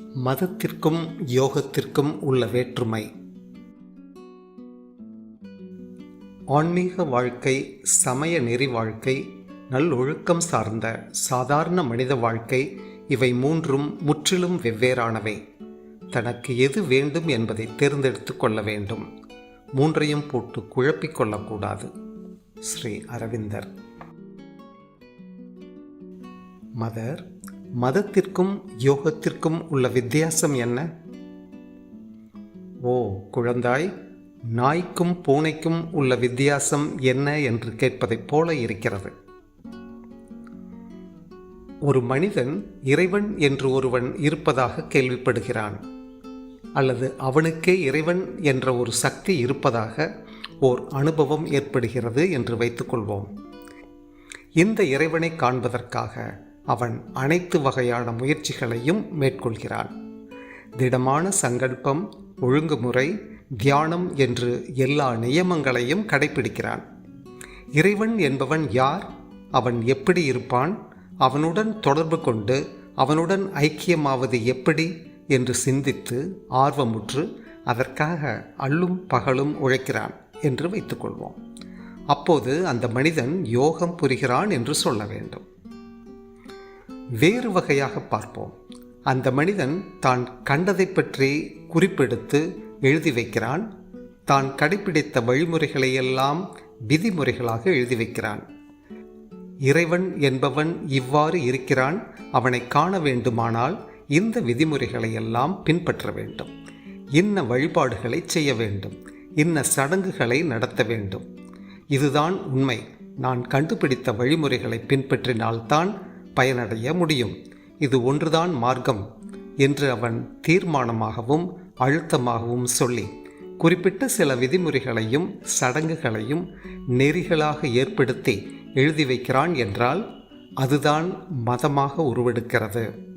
மதத்திற்கும் யோகத்திற்கும் உள்ள வேற்றுமை. ஆன்மீக வாழ்க்கை சமய நெறி வாழ்க்கை நல்லொழுக்கம் சார்ந்த சாதாரண மனித வாழ்க்கை இவை மூன்றும் முற்றிலும் வெவ்வேறானவை. தனக்கு எது வேண்டும் என்பதை தேர்ந்தெடுத்து கொள்ள வேண்டும். மூன்றையும் போட்டு குழப்பிக் கொள்ளக்கூடாது. ஸ்ரீ அரவிந்தர். மதர் மதத்திற்கும் யோகத்திற்கும் உள்ள வித்தியாசம் என்ன? ஓ குழந்தாய் நாய்க்கும் பூனைக்கும் உள்ள வித்தியாசம் என்ன என்று கேட்பதைப் போல இருக்கிறது. ஒரு மனிதன் இறைவன் என்று ஒருவன் இருப்பதாக கேள்விப்படுகிறான். அல்லது அவனுக்கே இறைவன் என்ற ஒரு சக்தி இருப்பதாக ஓர் அனுபவம் ஏற்படுகிறது என்று வைத்துக்கொள்வோம் இந்த இறைவனை காண்பதற்காக அவன் அனைத்து வகையான முயற்சிகளையும் மேற்கொள்கிறான். திடமான சங்கல்பம் ஒழுங்குமுறை தியானம் என்று எல்லா நியமங்களையும் கடைபிடிக்கிறான் இறைவன் என்பவன் யார்? அவன் எப்படி இருப்பான்? அவனுடன் தொடர்பு கொண்டு அவனுடன் ஐக்கியமாவது எப்படி? என்று சிந்தித்து ஆர்வமுற்று அதற்காக அள்ளும் பகலும் உழைக்கிறான் என்று வைத்துக்கொள்வோம். அப்போது அந்த மனிதன் யோகம் புரிகிறான் என்று சொல்ல வேண்டும். வேறு வகையாக பார்ப்போம். அந்த மனிதன் தான் கண்டதை பற்றி குறிப்பெடுத்து எழுதி வைக்கிறான். தான் கடைபிடித்த வழிமுறைகளை எல்லாம் விதிமுறைகளாக எழுதி வைக்கிறான். இறைவன் என்பவன் இவ்வாறு இருக்கிறான். அவனை காண வேண்டுமானால் இந்த விதிமுறைகளை எல்லாம் பின்பற்ற வேண்டும். இன்ன வழிபாடுகளை செய்ய வேண்டும். இன்ன சடங்குகளை நடத்த வேண்டும். இதுதான் உண்மை. நான் கண்டுபிடித்த வழிமுறைகளை பின்பற்றினால்தான் பயனடைய முடியும். இது ஒன்றுதான் மார்க்கம் என்று அவன் தீர்மானமாகவும் அழுத்தமாகவும் சொல்லி குறிப்பிட்ட சில விதிமுறைகளையும் சடங்குகளையும் நெறிகளாக ஏற்படுத்தி எழுதி வைக்கிறான் என்றால் அதுதான் மதமாக உருவெடுக்கிறது.